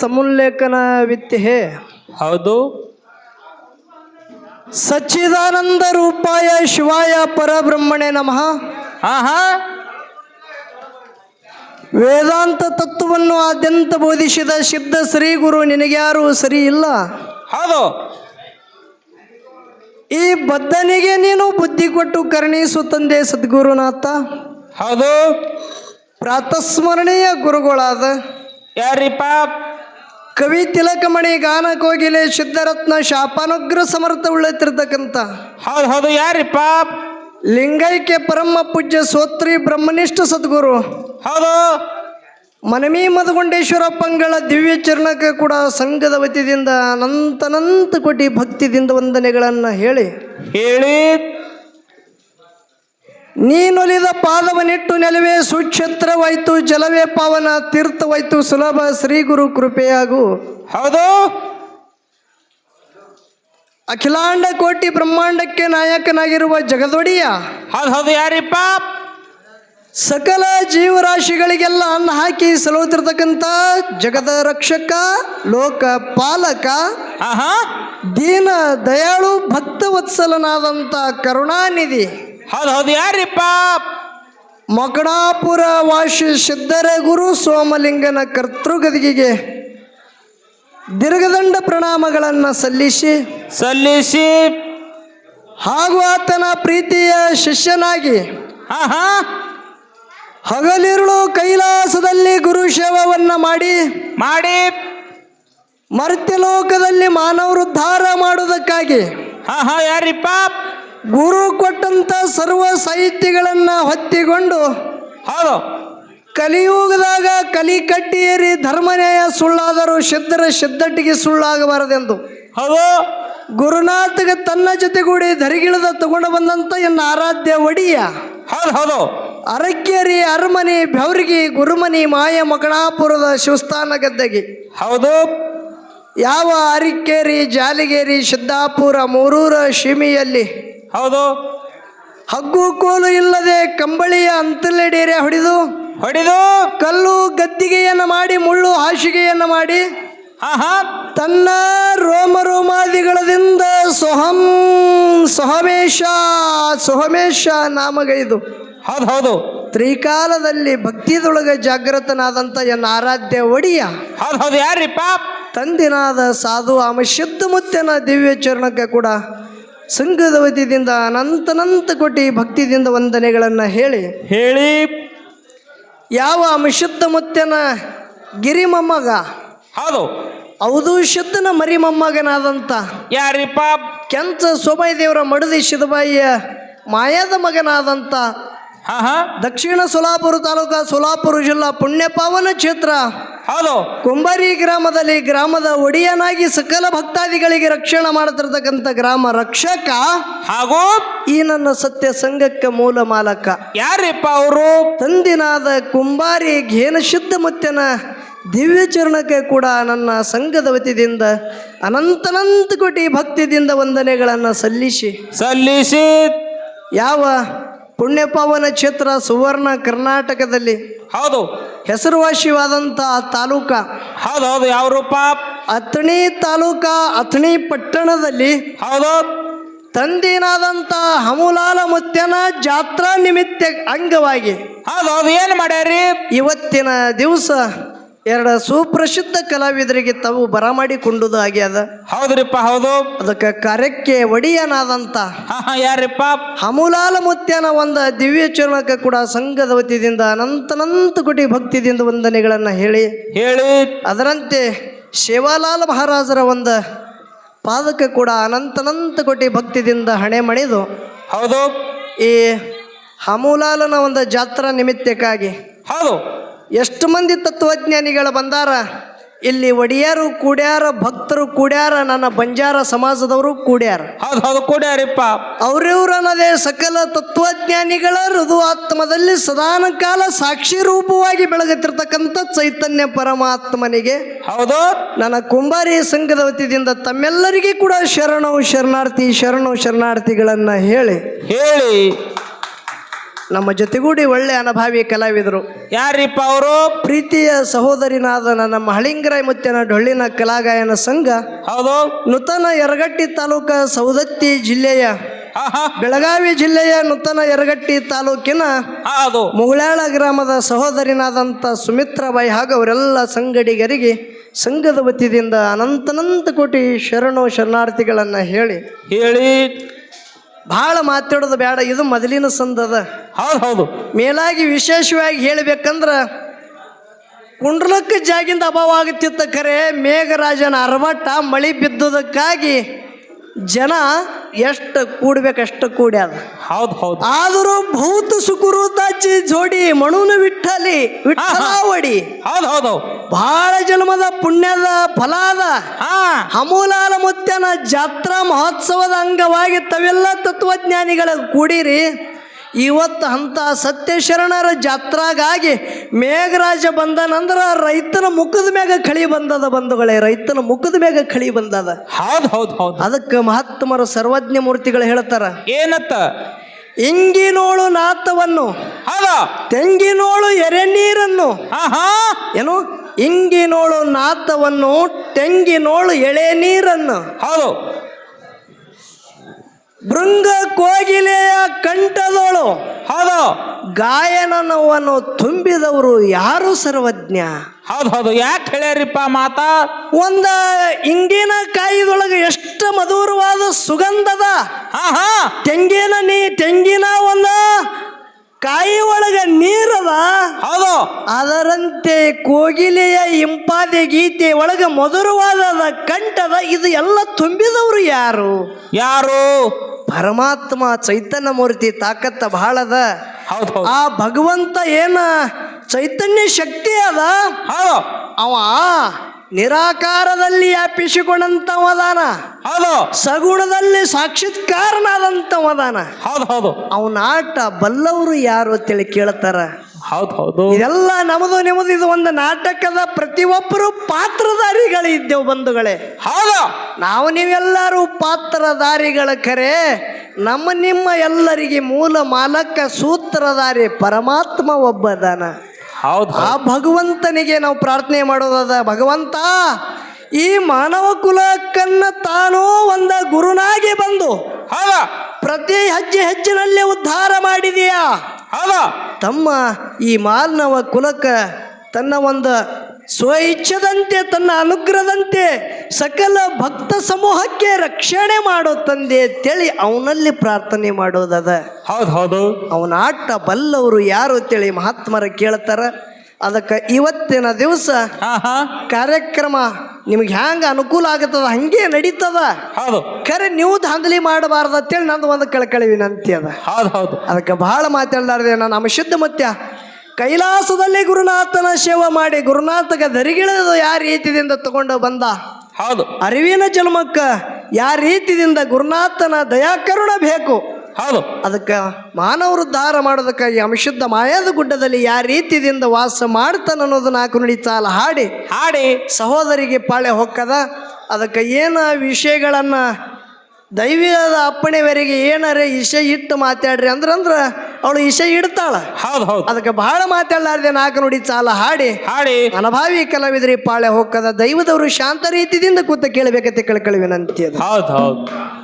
ಸಮುಲ್ಲೇಖನ ಹೇ ಹೌದು. ಸಚ್ಚಿದಾನಂದ ರೂಪಾಯ ಶಿವಾಯ ಪರಬ್ರಹ್ಮಣೆ ನಮಃ. ಹಾ ಹಾ ವೇದಾಂತ ತತ್ವವನ್ನು ಆದ್ಯಂತ ಬೋಧಿಸಿದ ಸಿದ್ಧ ಶ್ರೀ ಗುರು ನಿನಗ್ಯಾರು ಸರಿ ಇಲ್ಲ? ಹೌದು. ಈ ಬದ್ಧನಿಗೆ ನೀನು ಬುದ್ಧಿ ಕೊಟ್ಟು ಕರುಣಿಸು ತಂದೆ ಸದ್ಗುರುನಾಥ. ಹೌದು. ಪ್ರಾತಸ್ಮರಣೀಯ ಗುರುಗಳಾದ ಯಾರಿಪ್ಪ ಕವಿ ತಿಲಕಮಣಿ ಗಾನ ಕೋಗಿಲೆ ಸಿದ್ಧರತ್ನ ಶಾಪಾನುಗ್ರ ಸಮರ್ಥ ಉಳ್ಳತಿರ್ತಕ್ಕಂಥ. ಹೌದು ಹೌದು ಯಾರಿಪ್ಪ ಲಿಂಗೈಕ್ಯ ಪರಮ ಪೂಜ್ಯ ಸೋತ್ರಿ ಬ್ರಹ್ಮನಿಷ್ಠ ಸದ್ಗುರು. ಹೌದು. ಮನಮಿ ಮದಗುಂಡೇಶ್ವರಪ್ಪಂಗಳ ದಿವ್ಯ ಚರಣಕ್ಕೆ ಕೂಡ ಸಂಘದ ವತಿಯಿಂದ ಅನಂತನಂತ ಕೋಟಿ ಭಕ್ತಿದಿಂದ ವಂದನೆಗಳನ್ನು ಹೇಳಿ. ಹೇಳಿ. ನೀನೊಲಿದ ಪಾದವನಿಟ್ಟು ನೆಲವೇ ಸುಕ್ಷೇತ್ರವಾಯ್ತು ಜಲವೇ ಪಾವನ ತೀರ್ಥವಾಯ್ತು ಸುಲಭ ಶ್ರೀ ಗುರು ಕೃಪೆಯಾಗು. ಹೌದು. ಅಖಿಲಾಂಡ ಕೋಟಿ ಬ್ರಹ್ಮಾಂಡಕ್ಕೆ ನಾಯಕನಾಗಿರುವ ಜಗದೊಡಿಯ ಹೌದು ಹೌದು ಯಾರಿಪ್ಪ? ಸಕಲ ಜೀವರಾಶಿಗಳಿಗೆಲ್ಲ ಅನ್ನ ಹಾಕಿ ಸಲುತ್ತಿರ್ತಕ್ಕಂಥ ಜಗದ ರಕ್ಷಕ ಲೋಕ ಪಾಲಕ ದೀನ ದಯಾಳು ಭಕ್ತವತ್ಸಲನಾದಂಥ ಕರುಣಾನಿಧಿ. ಹೌದು ಹೌದು ಯಾರಿಪ್ಪ? ಮಕಣಾಪುರ ವಾಸಿ ಸಿದ್ಧರ ಗುರು ಸೋಮಲಿಂಗನ ಕರ್ತೃಗದಿಗೆ ದೀರ್ಘದಂಡ ಪ್ರಣಾಮಗಳನ್ನು ಸಲ್ಲಿಸಿ ಸಲ್ಲಿಸಿ. ಹಾಗೂ ಆತನ ಪ್ರೀತಿಯ ಶಿಷ್ಯನಾಗಿ ಹಗಲಿರುಳು ಕೈಲಾಸದಲ್ಲಿ ಗುರು ಸೇವವನ್ನು ಮಾಡಿ ಮಾಡಿ. ಮರ್ತ್ಯಲೋಕದಲ್ಲಿ ಮಾನವರುದ್ಧಾರ ಮಾಡುವುದಕ್ಕಾಗಿ ಹಾ ಹಾ ಯಾರಿಪ್ಪ? ಗುರು ಕೊಟ್ಟಂತ ಸರ್ವ ಸಾಹಿತ್ಯಗಳನ್ನು ಹೊತ್ತಿಕೊಂಡು ಹೌದು. ಕಲಿಯುಗದಾಗ ಕಲಿ ಕಟ್ಟಿಯೇರಿ ಧರ್ಮನ್ಯಾಯ ಸುಳ್ಳಾದರೂ ಸಿದ್ಧರ ಸಿದ್ಧಟ್ಟಿಗೆ ಸುಳ್ಳಾಗಬಾರದೆಂದು. ಹೌದು. ಗುರುನಾಥಗೆ ತನ್ನ ಜೊತೆಗೂಡಿ ಧರಿಗಿಳದ ತಗೊಂಡು ಬಂದಂತ ಎನ್ನ ಆರಾಧ್ಯ ಒಡಿಯ. ಹೌದು ಹೌದು. ಅರಕ್ಕೇರಿ ಅರಮನಿ ಬೆವರಿಗೆ ಗುರುಮನಿ ಮಾಯ ಮಕಣಾಪುರದ ಶಿವಸ್ಥಾನ ಗದ್ದಗಿ. ಹೌದು. ಯಾವ ಅರಿಕೇರಿ ಜಾಲಿಗೇರಿ ಸಿದ್ದಾಪುರ ಮೂರೂರ ಶಿಮಿಯಲ್ಲಿ ಹೌದು. ಹಗ್ಗು ಕೋಲು ಇಲ್ಲದೆ ಕಂಬಳಿಯ ಅಂತಲೆಡೇರೆ ಹೊಡೆದು ಹೊಡೆದು ಕಲ್ಲು ಗದ್ದಿಗೆಯನ್ನು ಮಾಡಿ ಮುಳ್ಳು ಹಾಸಿಗೆಯನ್ನು ಮಾಡಿ ಹಾ ಹಾ ತನ್ನ ರೋಮ ರೋಮಾದಿಗಳದಿಂದ ಸೊಹಂ ಸೊಹಮೇಶ ಸೊಹಮೇಶ ನಾಮಗೈದು ಹೌದು ಹೌದು. ತ್ರಿಕಾಲದಲ್ಲಿ ಭಕ್ತಿದೊಳಗೆ ಜಾಗೃತನಾದಂಥ ಎನ್ನ ಆರಾಧ್ಯ ಒಡಿಯ. ಹೌದು ಹೌದು ಪಾಪ್? ತಂದಿನಾದ ಸಾಧು ಆಮ ಶುದ್ಧ ಮುತ್ತನ ದಿವ್ಯ ಚರಣಕ್ಕೆ ಕೂಡ ಸಂಘದ ವತಿಯಿಂದ ಅನಂತನಂತ ಕೋಟಿ ಭಕ್ತಿದಿಂದ ವಂದನೆಗಳನ್ನು ಹೇಳಿ ಹೇಳಿ. ಯಾವ ಅಮಶುದ್ಧ ಮುತ್ತನ ಗಿರಿ ಮೊಮ್ಮಗ ಹೌದು. ಹೌದು ಶುದ್ಧನ ಮರಿ ಮೊಮ್ಮಗನಾದಂತ ಯಾರಿಪ್ಪ? ಕೆಂಚ ಸೋಬಾಯಿ ದೇವರ ಮಡದಿ ಶಿದಬಾಯಿಯ ಮಾಯಾದ ಮಗನಾದಂಥ ದಕ್ಷಿಣ ಸೋಲಾಪುರ ತಾಲೂಕಾ ಸೋಲಾಪುರ ಜಿಲ್ಲಾ ಪುಣ್ಯಪಾವನ ಕ್ಷೇತ್ರ ಹೌದು. ಕುಂಬಾರಿ ಗ್ರಾಮದಲ್ಲಿ ಗ್ರಾಮದ ಒಡೆಯನಾಗಿ ಸಕಲ ಭಕ್ತಾದಿಗಳಿಗೆ ರಕ್ಷಣೆ ಮಾಡತಿರ್ತಕ್ಕಂಥ ಗ್ರಾಮ ರಕ್ಷಕ ಹಾಗೂ ಈ ನನ್ನ ಸತ್ಯ ಸಂಘಕ್ಕೆ ಮೂಲ ಮಾಲಕ. ಯಾರಿಪ್ಪ ಅವರು? ತಂದಿನಾದ ಕುಂಬಾರಿ ಘೇನ ಶುದ್ಧ ಮತ್ತೆನ ದಿವ್ಯ ಚರಣಕ್ಕೆ ಕೂಡ ನನ್ನ ಸಂಘದ ವತಿಯಿಂದ ಅನಂತನಂತ ಕೋಟಿ ಭಕ್ತಿದಿಂದ ವಂದನೆಗಳನ್ನು ಸಲ್ಲಿಸಿ. ಸಲ್ಲಿಸಿ. ಯಾವ ಪುಣ್ಯಪಾವನ ಕ್ಷೇತ್ರ ಸುವರ್ಣ ಕರ್ನಾಟಕದಲ್ಲಿ ಹೌದು. ಹೆಸರುವಾಸಿವಾದಂಥ ತಾಲೂಕ ಹೌದು ಹೌದು ಯಾವ ರೂಪ? ಅಥಣಿ ತಾಲೂಕ ಅಥಣಿ ಪಟ್ಟಣದಲ್ಲಿ ಹೌದು. ತಂದಿನಾದಂಥ ಹಮುಲಾಲ ಮುತ್ಯನ ಜಾತ್ರಾ ನಿಮಿತ್ತ ಅಂಗವಾಗಿ ಹೌದೌದು ಹೌದು ಏನು ಮಾಡ್ಯಾರಿ ಇವತ್ತಿನ ದಿವಸ ಎರಡು ಸುಪ್ರಸಿದ್ಧ ಕಲಾವಿದರಿಗೆ ತಾವು ಬರಮಾಡಿಕೊಂಡುದು ಆಗ್ಯದ ಹೌದ್ರಿಪ್ಪ ಹೌದು. ಅದಕ್ಕೆ ಕಾರ್ಯಕ್ಕೆ ಒಡಿಯನಾದಂತ ಯಾರಿಪ್ಪ? ಹಮುಲಾಲ ಮುತ್ಯನ ಒಂದು ದಿವ್ಯ ಚರಣಕ್ಕೆ ಕೂಡ ಸಂಘದ ವತಿಯಿಂದ ಅನಂತನಂತ ಕೋಟಿ ಭಕ್ತಿದಿಂದ ವಂದನೆಗಳನ್ನು ಹೇಳಿ. ಹೇಳಿ. ಅದರಂತೆ ಶಿವಲಾಲ್ ಮಹಾರಾಜರ ಒಂದು ಪಾದಕ್ಕೆ ಕೂಡ ಅನಂತನಂತ ಕೋಟಿ ಭಕ್ತಿದಿಂದ ಹಣೆ ಮಣಿದು. ಹೌದು. ಈ ಹಮುಲಾಲನ ಒಂದು ಜಾತ್ರಾ ನಿಮಿತ್ತಕ್ಕಾಗಿ ಹೌದು. ಎಷ್ಟು ಮಂದಿ ತತ್ವಜ್ಞಾನಿಗಳು ಬಂದಾರ? ಇಲ್ಲಿ ಒಡಿಯಾರು ಕೂಡ್ಯಾರ ಭಕ್ತರು ಕೂಡ್ಯಾರ ನನ್ನ ಬಂಜಾರ ಸಮಾಜದವರು ಕೂಡ್ಯಾರ. ಹೌದು ಹೌದು ಕೊಡ್ಯಾರಿಪ್ಪ. ಅವ್ರಿವ್ರು ಅನ್ನೋದೇ ಸಕಲ ತತ್ವಜ್ಞಾನಿಗಳ ಋದು ಆತ್ಮದಲ್ಲಿ ಸದಾನ ಕಾಲ ಸಾಕ್ಷಿ ರೂಪವಾಗಿ ಬೆಳಗುತ್ತಿರ್ತಕ್ಕಂಥ ಚೈತನ್ಯ ಪರಮಾತ್ಮನಿಗೆ. ಹೌದು. ನನ್ನ ಕುಂಬಾರಿ ಸಂಘದ ವತಿಯಿಂದ ತಮ್ಮೆಲ್ಲರಿಗೂ ಕೂಡ ಶರಣವು ಶರಣಾರ್ಥಿ ಶರಣವು ಶರಣಾರ್ಥಿಗಳನ್ನು ಹೇಳಿ. ಹೇಳಿ. ನಮ್ಮ ಜೊತೆಗೂಡಿ ಒಳ್ಳೆ ಅನುಭಾವಿ ಕಲಾವಿದರು. ಯಾರಿಪ್ಪ ಅವರು? ಪ್ರೀತಿಯ ಸಹೋದರಿನಾದ ನಮ್ಮ ಹಳಿಂಗರಾಯ್ ಮುತ್ತಿನ ಡೊಳ್ಳಿನ ಕಲಾಗಾಯನ ಸಂಘ. ಹೌದು. ನೂತನ ಯರಗಟ್ಟಿ ತಾಲೂಕ ಸೌದತ್ತಿ ಜಿಲ್ಲೆಯ ಬೆಳಗಾವಿ ಜಿಲ್ಲೆಯ ನೂತನ ಯರಗಟ್ಟಿ ತಾಲೂಕಿನ ಹೌದು. ಮುಗಳಾಳ ಗ್ರಾಮದ ಸಹೋದರಿನಾದಂಥ ಸುಮಿತ್ರಾಬಾಯಿ ಹಾಗೂ ಅವರೆಲ್ಲ ಸಂಗಡಿಗರಿಗೆ ಸಂಘದ ವತಿಯಿಂದ ಅನಂತನಂತ ಕೋಟಿ ಶರಣು ಶರಣಾರ್ಥಿಗಳನ್ನು ಹೇಳಿ ಹೇಳಿ. ಭಾಳ ಮಾತಾಡೋದು ಬೇಡ ಇದು ಮೊದಲಿನ ಸಂದದ ಹೌದು ಹೌದು. ಮೇಲಾಗಿ ವಿಶೇಷವಾಗಿ ಹೇಳಬೇಕಂದ್ರ ಕುಂಡ್ಲಕ್ಕ ಜಾಗಿಂದ ಅಭಾವ ಆಗುತ್ತಿತ್ತ ಕರೆ ಮೇಘರಾಜನ ಅರವಟ್ಟ ಮಳಿ ಬಿದ್ದುದಕ್ಕಾಗಿ ಜನ ಎಷ್ಟು ಕೂಡಿ ಕೂಡ್ಯಾದ ಹೌದು ಹೌದು. ಆದರೂ ಭೂತ ಸುಕುರುತಾಚಿ ಜೋಡಿ ಮಣುನ ವಿಠಲಿ ವಿಠಲಾವಡಿ ಹೌದು ಹೌದು ಬಹಳ ಜನ್ಮದ ಪುಣ್ಯದ ಫಲ ಅದ. ಹಾ. ಅಮೂಲಾಲ ಮುತ್ಯನ ಜಾತ್ರಾ ಮಹೋತ್ಸವದ ಅಂಗವಾಗಿ ತಾವೆಲ್ಲ ತತ್ವಜ್ಞಾನಿಗಳ ಕೂಡಿರಿ. ಇವತ್ತು ಅಂಥ ಸತ್ಯಶರಣರ ಜಾತ್ರಾಗಾಗಿ ಮೇಘರಾಜ ಬಂದನಂದ್ರ ರೈತನ ಮುಖದ ಮ್ಯಾಗ ಕಳಿ ಬಂದದ ಬಂಧುಗಳೇ ರೈತನ ಮುಖದ ಮ್ಯಾಗ ಕಳಿ ಬಂದದ. ಹೌದು ಹೌದು ಹೌದು. ಅದಕ್ಕೆ ಮಹಾತ್ಮರು ಸರ್ವಜ್ಞ ಮೂರ್ತಿಗಳು ಹೇಳ್ತಾರ. ಏನತ್ತ? ಇಂಗಿನೋಳು ನಾಥವನ್ನು ಹೌದು? ತೆಂಗಿನೋಳು ಎರೆ ನೀರನ್ನು ಏನು? ಇಂಗಿನೋಳು ನಾಥವನ್ನು ತೆಂಗಿನೋಳು ಎಳೆ ನೀರನ್ನು ಹೌದು. ಭೃಂಗ ಕೋಗಿಲೆಯ ಕಂಠದೋಳು. ಹೌದು ಗಾಯನವನ್ನು ತುಂಬಿದವರು ಯಾರು ಸರ್ವಜ್ಞ? ಹೌದು ಹೌದು ಯಾಕೆ ಹೇಳ್ಯಾರಿಪ್ಪ ಮಾತಾ? ಒಂದ ಇಂಗಿನ ಕಾಯಿದೊಳಗೆ ಎಷ್ಟು ಮಧುರವಾದ ಸುಗಂಧದ ಹಾ ಹಾ ತೆಂಗಿನ ನೀ ತೆಂಗಿನ ಒಂದ ಕಾಯಿ ಒಳಗ ನೀರದ ಹೌದು ಅದರಂತೆ ಕೋಗಿಲೆಯ ಇಂಪಾದೆ ಗೀತೆ ಒಳಗೆ ಮಧುರವಾದ ಕಂಠದ ಇದು ಎಲ್ಲ ತುಂಬಿದವರು ಯಾರು? ಯಾರು? ಪರಮಾತ್ಮ ಚೈತನ್ಯ ಮೂರ್ತಿ ತಾಕತ್ತ ಬಹಳದ. ಹೌದು ಆ ಭಗವಂತ ಏನ ಚೈತನ್ಯ ಶಕ್ತಿ ಅದ? ಅವ ನಿರಾಕಾರದಲ್ಲಿ ವ್ಯಾಪಿಸಿಕೊಂಡಂತವದಾನ ಹೌದು. ಸಗುಣದಲ್ಲಿ ಸಾಕ್ಷಾತ್ಕಾರನಾದಂತವದಾನ ಹೌದು ಹೌದು. ಅವನ ಆಟ ಬಲ್ಲವರು ಯಾರು ಅಂತೇಳಿ ಕೇಳ್ತಾರ. ಹೌದು ಹೌದು ಇದೆಲ್ಲ ನಮ್ಮದು ನಿಮ್ದು ಇದು ಒಂದು ನಾಟಕದ ಪ್ರತಿಯೊಬ್ಬರು ಪಾತ್ರಧಾರಿಗಳು ಇದ್ದೇವು ಬಂಧುಗಳೇ. ಹೌದು? ನಾವು ನೀವೆಲ್ಲರೂ ಪಾತ್ರಧಾರಿಗಳ ಕರೆ ನಮ್ಮ ನಿಮ್ಮ ಎಲ್ಲರಿಗೆ ಮೂಲ ಮಾಲಕ ಸೂತ್ರಧಾರಿ ಪರಮಾತ್ಮ ಒಬ್ಬದಾನ. ಹೌದು. ಆ ಭಗವಂತನಿಗೆ ನಾವು ಪ್ರಾರ್ಥನೆ ಮಾಡೋದದ ಭಗವಂತ ಈ ಮಾನವ ಕುಲಕ್ಕನ್ನ ತಾನೋ ಒಂದ ಗುರುನಾಗಿ ಬಂದು ಹೌದು? ಪ್ರತಿ ಹೆಜ್ಜೆ ಹೆಜ್ಜಿನಲ್ಲೇ ಉದ್ಧಾರ ಮಾಡಿದೀಯಾ? ಹೌದು? ತಮ್ಮ ಈ ಮಾಲ್ನವ ಕುಲಕ ತನ್ನ ಒಂದು ಸ್ವಇಚ್ಛದಂತೆ ತನ್ನ ಅನುಗ್ರಹದಂತೆ ಸಕಲ ಭಕ್ತ ಸಮೂಹಕ್ಕೆ ರಕ್ಷಣೆ ಮಾಡೋ ತಂದೆ ಅಂತೇಳಿ ಅವನಲ್ಲಿ ಪ್ರಾರ್ಥನೆ ಮಾಡೋದದ ಹೌದು ಹೌದು. ಅವನ ಆಟ ಬಲ್ಲವರು ಯಾರು ಅಂತೇಳಿ ಮಹಾತ್ಮರ ಕೇಳ್ತಾರ. ಅದಕ್ಕೆ ಇವತ್ತಿನ ದಿವಸ ಹಾ ಹಾ. ಕಾರ್ಯಕ್ರಮ ನಿಮ್ಗೆ ಹ್ಯಾಂಗ ಅನುಕೂಲ ಆಗತ್ತದ ಹಂಗೆ ನಡೀತದ? ಹೌದು. ಖರೆ ನೀವು ದಾಂಧಲಿ ಮಾಡಬಾರ್ದು ಅಂತೇಳಿ ನಂದು ಒಂದು ಕಳಕಳಿ ವಿನಂತಿ ಅದ. ಹೌದು ಹೌದು. ಅದಕ್ಕೆ ಬಹಳ ಮಾತಾಡಲಾರ್ದೆ ನಾನು ಅಮಶುದ್ಧ ಮತ್ಯ ಕೈಲಾಸದಲ್ಲಿ ಗುರುನಾಥನ ಸೇವೆ ಮಾಡಿ ಗುರುನಾಥಗ ದರಿಗಿಳಿದು ಯಾವ ರೀತಿಯಿಂದ ತಗೊಂಡು ಬಂದ? ಹೌದು. ಅರಿವಿನ ಜನ್ಮಕ್ಕ ಯಾವ ರೀತಿಯಿಂದ ಗುರುನಾಥನ ದಯಾಕರುಣ ಬೇಕು? ಹೌದು. ಅದಕ್ಕೆ ಮಾನವರುದ್ಧಾರ ಮಾಡೋದಕ್ಕೆ ಈ ಅಂಶುದ್ಧ ಮಾಯಾದ ಗುಡ್ಡದಲ್ಲಿ ಯಾವ ರೀತಿಯಿಂದ ವಾಸ ಮಾಡ್ತಾನ ಅನ್ನೋದು ನಾಲ್ಕು ನುಡಿ ಚಾಲ ಹಾಡಿ. ಹಾಡಿ. ಸಹೋದರಿಗೆ ಪಾಳೆ ಹೊಕ್ಕದ. ಅದಕ್ಕೆ ಏನು ವಿಷಯಗಳನ್ನು ದೈವದ ಅಪ್ಪಣೆವರೆಗೆ ಏನಾರ ಇಶೆ ಇಟ್ಟು ಮಾತಾಡ್ರಿ ಅಂದ್ರಂದ್ರೆ ಅವಳು ಇಶೆ ಇಡ್ತಾಳ. ಹೌದು ಹೌದು. ಅದಕ್ಕೆ ಬಹಳ ಮಾತಾಡಲಾರ್ದೆ ನಾಲ್ಕು ನುಡಿ ಚಾಲ ಹಾಡಿ. ಹಾಡಿ. ಅನಭಾವಿ ಕಲಾವಿದರಿ ಪಾಳೆ ಹೊಕ್ಕದ ದೈವದವರು ಶಾಂತ ರೀತಿಯಿಂದ ಕೂತ ಕೇಳಬೇಕಂತ ಕಳ್ಕಳಿ ವಿನಂತಿ ಹೌದು ಹೌದು.